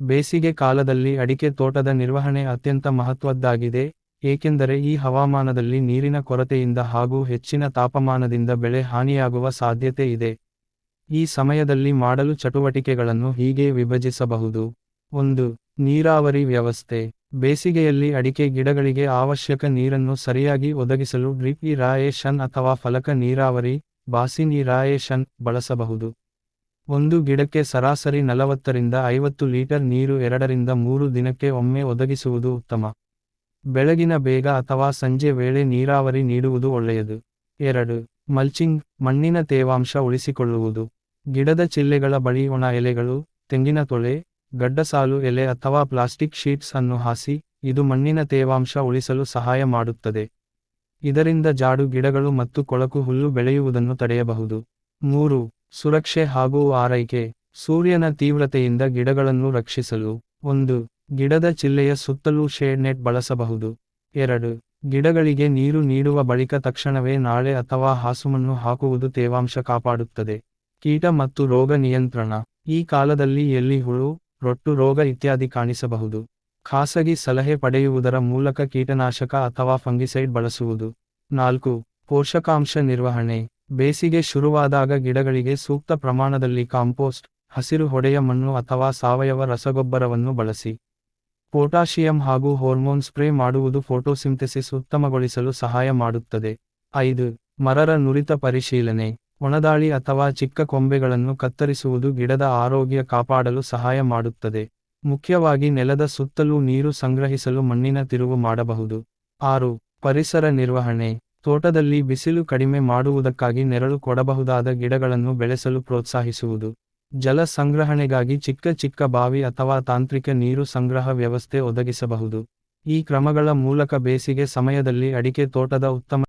ಬೇಸಿಗೆ ಕಾಲದಲ್ಲಿ ಅಡಿಕೆ ತೋಟದ ನಿರ್ವಹಣೆ ಅತ್ಯಂತ ಮಹತ್ವದ್ದಾಗಿದೆ, ಏಕೆಂದರೆ ಈ ಹವಾಮಾನದಲ್ಲಿ ನೀರಿನ ಕೊರತೆಯಿಂದ ಹಾಗೂ ಹೆಚ್ಚಿನ ತಾಪಮಾನದಿಂದ ಬೆಳೆ ಹಾನಿಯಾಗುವ ಸಾಧ್ಯತೆ ಇದೆ. ಈ ಸಮಯದಲ್ಲಿ ಮಾಡಲು ಚಟುವಟಿಕೆಗಳನ್ನು ಹೀಗೆ ವಿಭಜಿಸಬಹುದು. ಒಂದು, ನೀರಾವರಿ ವ್ಯವಸ್ಥೆ. ಬೇಸಿಗೆಯಲ್ಲಿ ಅಡಿಕೆ ಗಿಡಗಳಿಗೆ ಅವಶ್ಯಕ ನೀರನ್ನು ಸರಿಯಾಗಿ ಒದಗಿಸಲು ಡ್ರಿಪ್ ಇರಾಯೇಷನ್ ಅಥವಾ ಫಲಕ ನೀರಾವರಿ ಬಾಸಿನ್ ಇರಾಯೇಷನ್ ಬಳಸಬಹುದು. ಒಂದು ಗಿಡಕ್ಕೆ ಸರಾಸರಿ ನಲವತ್ತರಿಂದ ಐವತ್ತು ಲೀಟರ್ ನೀರು ಎರಡರಿಂದ ಮೂರು ದಿನಕ್ಕೆ ಒಮ್ಮೆ ಒದಗಿಸುವುದು ಉತ್ತಮ. ಬೆಳಗಿನ ಬೇಗ ಅಥವಾ ಸಂಜೆ ವೇಳೆ ನೀರಾವರಿ ನೀಡುವುದು ಒಳ್ಳೆಯದು. ಎರಡು, ಮಲ್ಚಿಂಗ್, ಮಣ್ಣಿನ ತೇವಾಂಶ ಉಳಿಸಿಕೊಳ್ಳುವುದು. ಗಿಡದ ಚಿಲ್ಲೆಗಳ ಬಳಿ ಒಣ ಎಲೆಗಳು, ತೆಂಗಿನ ತೊಳೆ, ಗಡ್ಡಸಾಲು ಎಲೆ ಅಥವಾ ಪ್ಲಾಸ್ಟಿಕ್ ಶೀಟ್ಸ್ ಅನ್ನು ಹಾಸಿ, ಇದು ಮಣ್ಣಿನ ತೇವಾಂಶ ಉಳಿಸಲು ಸಹಾಯ ಮಾಡುತ್ತದೆ. ಇದರಿಂದ ಜಾಡು ಗಿಡಗಳು ಮತ್ತು ಕೊಳಕು ಹುಲ್ಲು ಬೆಳೆಯುವುದನ್ನು ತಡೆಯಬಹುದು. ಮೂರು ಸುರಕ್ಷೆ ಹಾಗೂ ಆರೈಕೆ, ಸೂರ್ಯನ ತೀವ್ರತೆಯಿಂದ ಗಿಡಗಳನ್ನು ರಕ್ಷಿಸಲು. ಒಂದು, ಗಿಡದ ಚಿಲ್ಲೆಯ ಸುತ್ತಲೂ ಶೇಡ್ ನೆಟ್ ಬಳಸಬಹುದು. ಎರಡು, ಗಿಡಗಳಿಗೆ ನೀರು ನೀಡುವ ಬಳಿಕ ತಕ್ಷಣವೇ ನಾಳೆ ಅಥವಾ ಹಾಸುಮಣ್ಣು ಹಾಕುವುದು ತೇವಾಂಶ ಕಾಪಾಡುತ್ತದೆ. ಕೀಟ ಮತ್ತು ರೋಗ ನಿಯಂತ್ರಣ. ಈ ಕಾಲದಲ್ಲಿ ಎಲ್ಲಿ ಹುಳು, ರೊಟ್ಟು ರೋಗ ಇತ್ಯಾದಿ ಕಾಣಿಸಬಹುದು. ಖಾಸಗಿ ಸಲಹೆ ಪಡೆಯುವುದರ ಮೂಲಕ ಕೀಟನಾಶಕ ಅಥವಾ ಫಂಗಿಸೈಡ್ ಬಳಸುವುದು. ನಾಲ್ಕು, ಪೋಷಕಾಂಶ ನಿರ್ವಹಣೆ. ಬೇಸಿಗೆ ಶುರುವಾದಾಗ ಗಿಡಗಳಿಗೆ ಸೂಕ್ತ ಪ್ರಮಾಣದಲ್ಲಿ ಕಾಂಪೋಸ್ಟ್, ಹಸಿರು ಹೊಡೆಯ ಮಣ್ಣು ಅಥವಾ ಸಾವಯವ ರಸಗೊಬ್ಬರವನ್ನು ಬಳಸಿ. ಪೊಟಾಷಿಯಂ ಹಾಗೂ ಹಾರ್ಮೋನ್ ಸ್ಪ್ರೇ ಮಾಡುವುದು ಫೋಟೋಸಿಂಥೆಸಿಸ್ ಉತ್ತಮಗೊಳಿಸಲು ಸಹಾಯ ಮಾಡುತ್ತದೆ. ಐದು, ಮರರ ನುರಿತ ಪರಿಶೀಲನೆ. ಒಣದಾಳಿ ಅಥವಾ ಚಿಕ್ಕ ಕೊಂಬೆಗಳನ್ನು ಕತ್ತರಿಸುವುದು ಗಿಡದ ಆರೋಗ್ಯ ಕಾಪಾಡಲು ಸಹಾಯ ಮಾಡುತ್ತದೆ. ಮುಖ್ಯವಾಗಿ ನೆಲದ ಸುತ್ತಲೂ ನೀರು ಸಂಗ್ರಹಿಸಲು ಮಣ್ಣಿನ ತಿರುವು ಮಾಡಬಹುದು. ಆರು, ಪರಿಸರ ನಿರ್ವಹಣೆ. ತೋಟದಲ್ಲಿ ಬಿಸಿಲು ಕಡಿಮೆ ಮಾಡುವುದಕ್ಕಾಗಿ ನೆರಳು ಕೊಡಬಹುದಾದ ಗಿಡಗಳನ್ನು ಬೆಳೆಸಲು ಪ್ರೋತ್ಸಾಹಿಸುವುದು. ಜಲ ಸಂಗ್ರಹಣೆಗಾಗಿ ಚಿಕ್ಕ ಚಿಕ್ಕ ಬಾವಿ ಅಥವಾ ತಾಂತ್ರಿಕ ನೀರು ಸಂಗ್ರಹ ವ್ಯವಸ್ಥೆ ಒದಗಿಸಬಹುದು. ಈ ಕ್ರಮಗಳ ಮೂಲಕ ಬೇಸಿಗೆ ಸಮಯದಲ್ಲಿ ಅಡಿಕೆ ತೋಟದ ಉತ್ತಮ